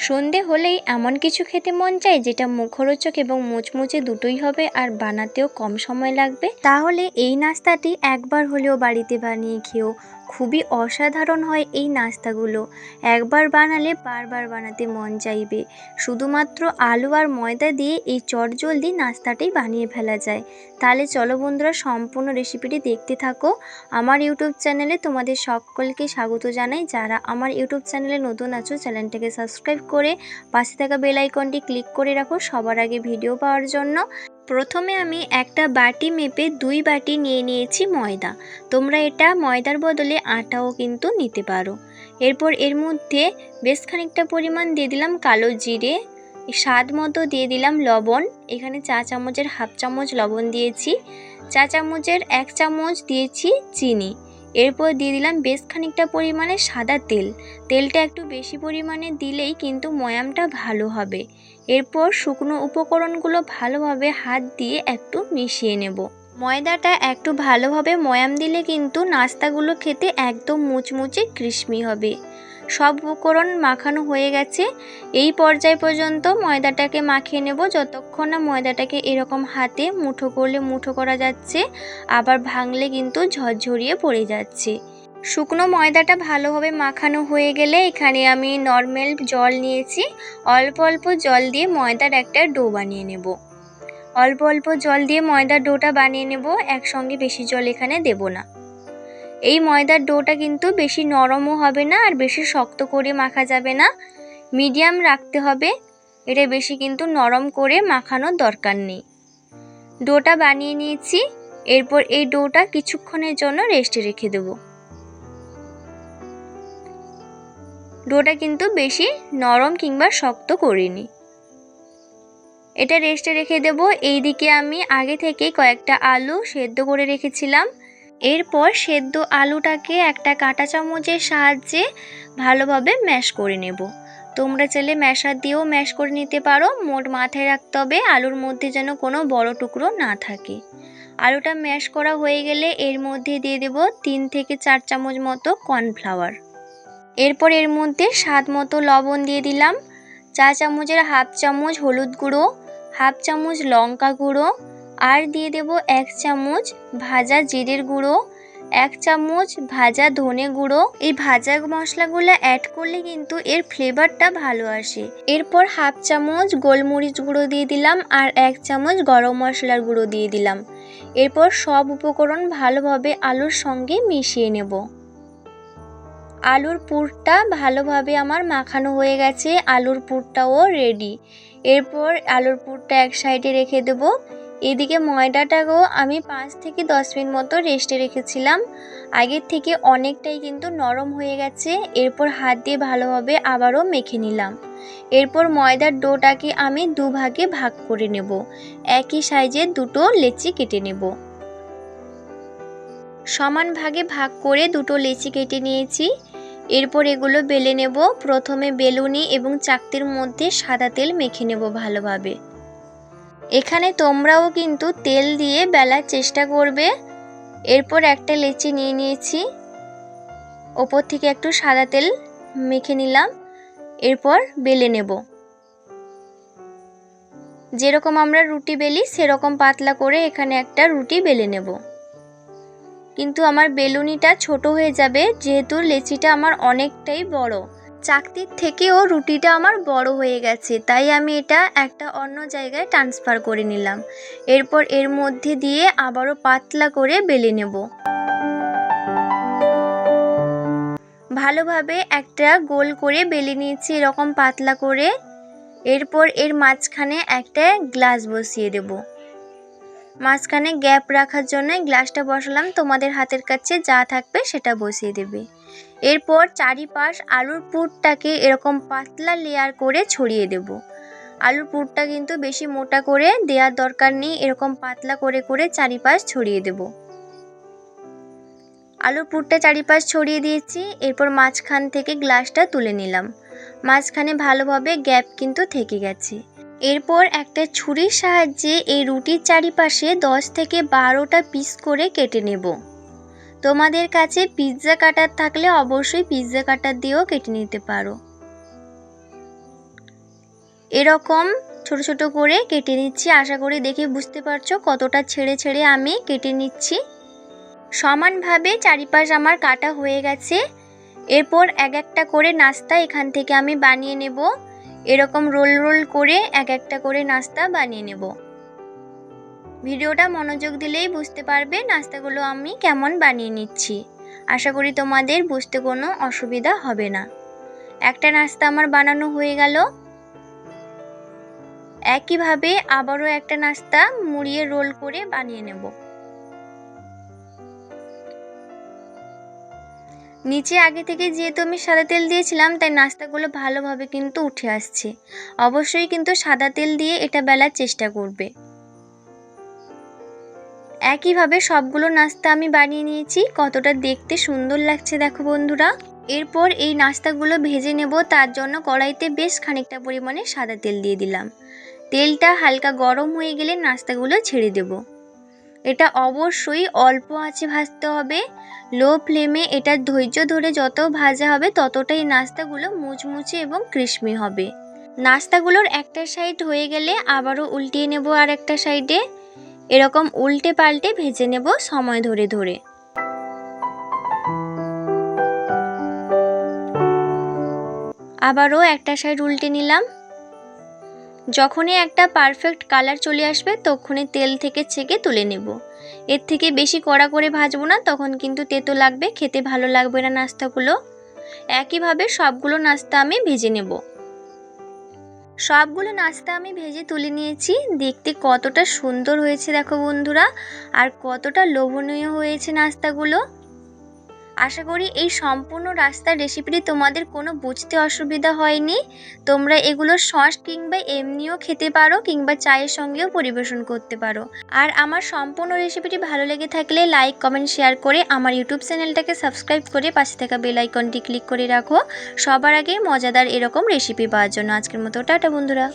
সন্ধে হলেই এমন কিছু খেতে মন চায় যেটা মুখরোচক এবং মুচমুচে দুটোই হবে আর বানাতেও কম সময় লাগবে। তাহলে এই নাস্তাটি একবার হলেও বাড়িতে বানিয়ে খেও। খুবই অসাধারণ হয় এই নাস্তাগুলো। একবার বানালে বারবার বানাতে মন চাইবে। শুধুমাত্র আলু আর ময়দা দিয়ে এই চটজলদি নাস্তাটি বানিয়ে ফেলা যায়। তাহলে চলো বন্ধুরা, সম্পূর্ণ রেসিপিটি দেখতে থাকো। আমার ইউটিউব চ্যানেলে তোমাদের সকলকে স্বাগত জানাই। যারা আমার ইউটিউব চ্যানেলে নতুন আছো, চ্যানেলটাকে সাবস্ক্রাইব করে পাশে থাকা বেল আইকনটি ক্লিক করে রাখো সবার আগে ভিডিও পাওয়ার জন্য। প্রথমে আমি একটা বাটি মেপে দুই বাটি নিয়ে নিয়েছি ময়দা। তোমরা এটা ময়দার বদলে আটাও কিন্তু নিতে পারো। এরপর এর মধ্যে বেশ খানিকটা পরিমাণ দিয়ে দিলাম কালো জিরে, স্বাদ মতো দিয়ে দিলাম লবণ। এখানে চা চামচের হাফ চামচ লবণ দিয়েছি। চা চামচের এক চামচ দিয়েছি চিনি। এরপর দিয়ে দিলাম বেশ খানিকটা পরিমাণে সাদা তেল। তেলটা একটু বেশি পরিমাণে দিলেই কিন্তু ময়ামটা ভালো হবে। এরপর শুকনো উপকরণগুলো ভালোভাবে হাত দিয়ে একটু মিশিয়ে নেব। ময়দাটা একটু ভালোভাবে ময়াম দিলে কিন্তু নাস্তাগুলো খেতে একদম মুচমুচে ক্রিস্পি হবে। সব উপকরণ মাখানো হয়ে গেছে। এই পর্যায় পর্যন্ত ময়দাটাকে মাখিয়ে নেব। যতক্ষণ না ময়দাটাকে এরকম হাতে মুঠো করলে মুঠো করা যাচ্ছে, আবার ভাঙলে কিন্তু ঝরঝরিয়ে পড়ে যাচ্ছে। শুকনো ময়দাটা ভালোভাবে মাখানো হয়ে গেলে এখানে আমি নর্মাল জল নিয়েছি। অল্প অল্প জল দিয়ে ময়দার একটা ডো বানিয়ে নেব। অল্প অল্প জল দিয়ে ময়দার ডোটা বানিয়ে নেব, একসঙ্গে বেশি জল এখানে দেব না। এই ময়দার ডোটা কিন্তু বেশি নরমও হবে না আর বেশি শক্ত করে মাখা যাবে না। মিডিয়াম রাখতে হবে। এটা বেশি কিন্তু নরম করে মাখানোর দরকার নেই। ডোটা বানিয়ে নিয়েছি। এরপর এই ডোটা কিছুক্ষণের জন্য রেস্টে রেখে দেবো। ডোটা কিন্তু বেশি নরম কিংবা শক্ত করিনি। এটা রেস্টে রেখে দেব। এইদিকে আমি আগে থেকে কয়েকটা আলু সেদ্ধ করে রেখেছিলাম। এরপর সেদ্ধ আলুটাকে একটা কাঁটা চামচের সাহায্যে ভালোভাবে ম্যাশ করে নেব। তোমরা চাইলে ম্যাশার দিয়েও ম্যাশ করে নিতে পারো। মোট মাথায় রাখতে হবে আলুর মধ্যে যেন কোনো বড় টুকরো না থাকে। আলুটা ম্যাশ করা হয়ে গেলে এর মধ্যে দিয়ে দেব তিন থেকে চার চামচ মতো কর্নফ্লাওয়ার এরপর এর মধ্যে স্বাদ মতো লবণ দিয়ে দিলাম। চা চামচের হাফ চামচ হলুদ গুঁড়ো, হাফ চামচ লঙ্কা গুঁড়ো, আর দিয়ে দেব এক চামচ ভাজা জিরের গুঁড়ো, এক চামচ ভাজা ধনে গুঁড়ো। এই ভাজা মশলাগুলো অ্যাড করলে কিন্তু এর ফ্লেভারটা ভালো আসে। এরপর হাফ চামচ গোলমরিচ গুঁড়ো দিয়ে দিলাম আর এক চামচ গরম মশলার গুঁড়ো দিয়ে দিলাম। এরপর সব উপকরণ ভালোভাবে আলুর সঙ্গে মিশিয়ে নেব। আলুর পুরটা ভালোভাবে আমার মাখানো হয়ে গেছে, আলুর পুরটাও রেডি এরপর আলুর পুরটা এক সাইডে রেখে দেবো। এদিকে ময়দাটাকেও আমি পাঁচ থেকে দশ মিনিট মতো রেস্টে রেখেছিলাম। আগের থেকে অনেকটাই কিন্তু নরম হয়ে গেছে, এরপর হাত দিয়ে ভালোভাবে আবারও মেখে নিলাম। এরপর ময়দার ডোটাকে আমি দুভাগে ভাগ করে নেব। একই সাইজের দুটো লেচি কেটে নেব। সমান ভাগে ভাগ করে দুটো লেচি কেটে নিয়েছি। এরপর এগুলো বেলে নেব। প্রথমে বেলুনি এবং চাকতির মধ্যে সাদা তেল মেখে নেব ভালোভাবে। এখানে তোমরাও কিন্তু তেল দিয়ে বেলার চেষ্টা করবে। এরপর একটা লেচি নিয়ে নিয়েছি। ওপর থেকে একটু সাদা তেল মেখে নিলাম। এরপর বেলে নেব। যেরকম আমরা রুটি বেলি, সেরকম পাতলা করে এখানে একটা রুটি বেলে নেব। কিন্তু আমার বেলুনিটা ছোট হয়ে যাবে, যেহেতু লেচিটা আমার অনেকটাই বড়। চাকতির থেকেও রুটিটা আমার বড় হয়ে গেছে, তাই আমি এটা একটা অন্য জায়গায় ট্রান্সফার করে নিলাম। এরপর এর মধ্যে দিয়ে আবারও পাতলা করে বেলে নেব। ভালোভাবে একটা গোল করে বেলে নিয়েছি এরকম পাতলা করে। এরপর এর মাঝখানে একটা গ্লাস বসিয়ে দেবো। মাঝখানে গ্যাপ রাখার জন্য গ্লাসটা বসালাম। তোমাদের হাতের কাছে যা থাকবে সেটা বসিয়ে দেবে। এরপর চারিপাশ আলুর পুরটাকে এরকম পাতলা লেয়ার করে ছড়িয়ে দেব। আলুর পুরটা কিন্তু বেশি মোটা করে দেওয়ার দরকার নেই, এরকম পাতলা করে করে চারিপাশ ছড়িয়ে দেব। আলুর পুরটা চারিপাশ ছড়িয়ে দিয়েছি, এরপর মাঝখান থেকে গ্লাসটা তুলে নিলাম। মাঝখানে ভালোভাবে গ্যাপ কিন্তু থেকে গেছে। এরপর একটা ছুরির সাহায্যে এই রুটির চারিপাশে দশ থেকে বারোটা পিস করে কেটে নেব। তোমাদের কাছে পিৎজা কাটার থাকলে অবশ্যই পিৎজা কাটার দিয়েও কেটে নিতে পারো। এরকম ছোট ছোট করে কেটে নিচ্ছি। আশা করি দেখে বুঝতে পারছ কতটা ছেড়ে ছেড়ে আমি কেটে নিচ্ছি। সমানভাবে চারিপাশ আমার কাটা হয়ে গেছে। এরপর এক একটা করে নাস্তা এখান থেকে আমি বানিয়ে নেব। এরকম রোল রোল করে এক একটা করে নাস্তা বানিয়ে নেব। ভিডিওটা মনোযোগ দিলেই বুঝতে পারবে নাস্তাগুলো আমি কেমন বানিয়ে নিচ্ছি। আশা করি তোমাদের বুঝতে কোনো অসুবিধা হবে না। একটা নাস্তা আমার বানানো হয়ে গেল। একইভাবে আবারও একটা নাস্তা মুড়িয়ে রোল করে বানিয়ে নেব। নিচে আগে থেকে যেহেতু আমি সাদা তেল দিয়েছিলাম, তাই নাস্তাগুলো ভালোভাবে কিন্তু উঠে আসছে। অবশ্যই কিন্তু সাদা তেল দিয়ে এটা বেলার চেষ্টা করবে। একইভাবে সবগুলো নাস্তা আমি বানিয়ে নিয়েছি। কতটা দেখতে সুন্দর লাগছে দেখো বন্ধুরা। এরপর এই নাস্তাগুলো ভেজে নেব। তার জন্য কড়াইতে বেশ খানিকটা পরিমাণে সাদা তেল দিয়ে দিলাম। তেলটা হালকা গরম হয়ে গেলে নাস্তাগুলো ছেড়ে দেব। এটা অবশ্যই অল্প আঁচে ভাজতে হবে। লো ফ্লেমে এটা ধৈর্য ধরে যত ভাজা হবে, ততটাই নাস্তাগুলো মুচমুচে এবং ক্রিস্পি হবে। নাস্তাগুলোর একটা সাইড হয়ে গেলে আবারও উল্টিয়ে নেব আর একটা সাইডে। এরকম উল্টে পাল্টে ভেজে নেব সময় ধরে ধরে। আবারও একটা সাইড উল্টে নিলাম। যখনই একটা পারফেক্ট কালার চলে আসবে, তখনই তেল থেকে ছেঁকে তুলে নেব। এর থেকে বেশি কড়া করে ভাজবো না, তখন কিন্তু তেতো লাগবে, খেতে ভালো লাগবে না নাস্তাগুলো। একইভাবে সবগুলো নাস্তা আমি ভেজে নেব। সবগুলো নাস্তা আমি ভেজে তুলে নিয়েছি। দেখতে কতটা সুন্দর হয়েছে, দেখো বন্ধুরা, আর কতটা লোভনীয় হয়েছে নাস্তাগুলো। আশা করি এই সম্পূর্ণ রাস্তার রেসিপিটি তোমাদের কোনো বুঝতে অসুবিধা হয়নি। তোমরা এগুলো সস কিংবা এমনিও খেতে পারো কিংবা চায়ের সঙ্গেও পরিবেশন করতে পারো। আর আমার সম্পূর্ণ রেসিপিটি ভালো লেগে থাকলে লাইক কমেন্ট শেয়ার করে আমার ইউটিউব চ্যানেলটাকে সাবস্ক্রাইব করে পাশে থাকা বেল আইকনটি ক্লিক করে রাখো। সবার আগে মজাদার এরকম রেসিপি পাওয়ার জন্য। আজকের মতো টাটা বন্ধুরা।